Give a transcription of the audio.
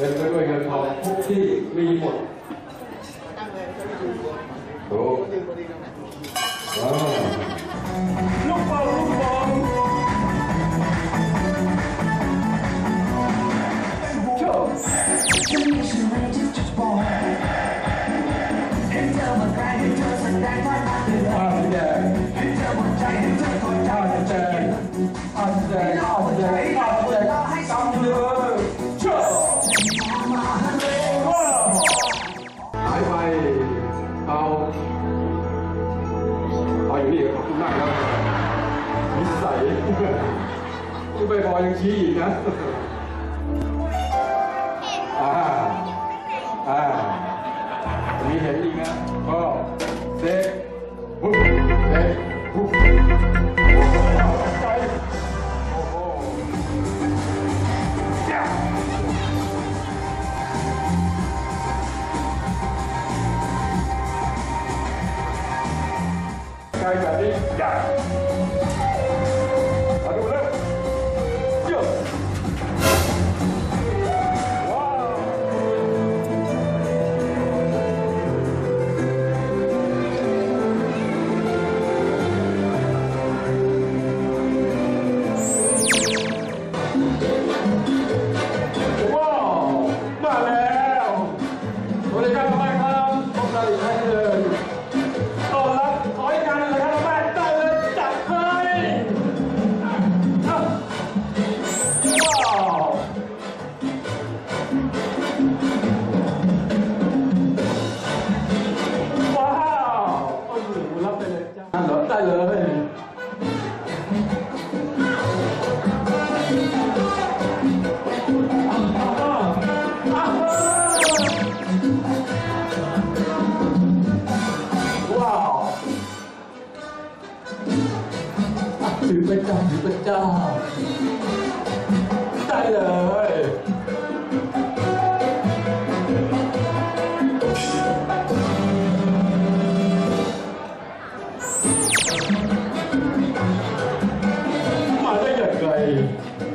เต็มไปด้วยเงินทองทุกที่มีหมดถูกว้าวลูกบอลลูกบอลโชว์ The nation rages just born And tell my guy who doesn't that one not the love And tell my guy who doesn't that one not the love คุณมากครับนิสัยคุณไปบอยยังชี้อีกนะอ่าอ่ามีเห็นอีกนะก็เซ็ก Bây 干 trời ơi. Wow. Thứ bên trong, thứ bên trong. Tay lời. Thank you.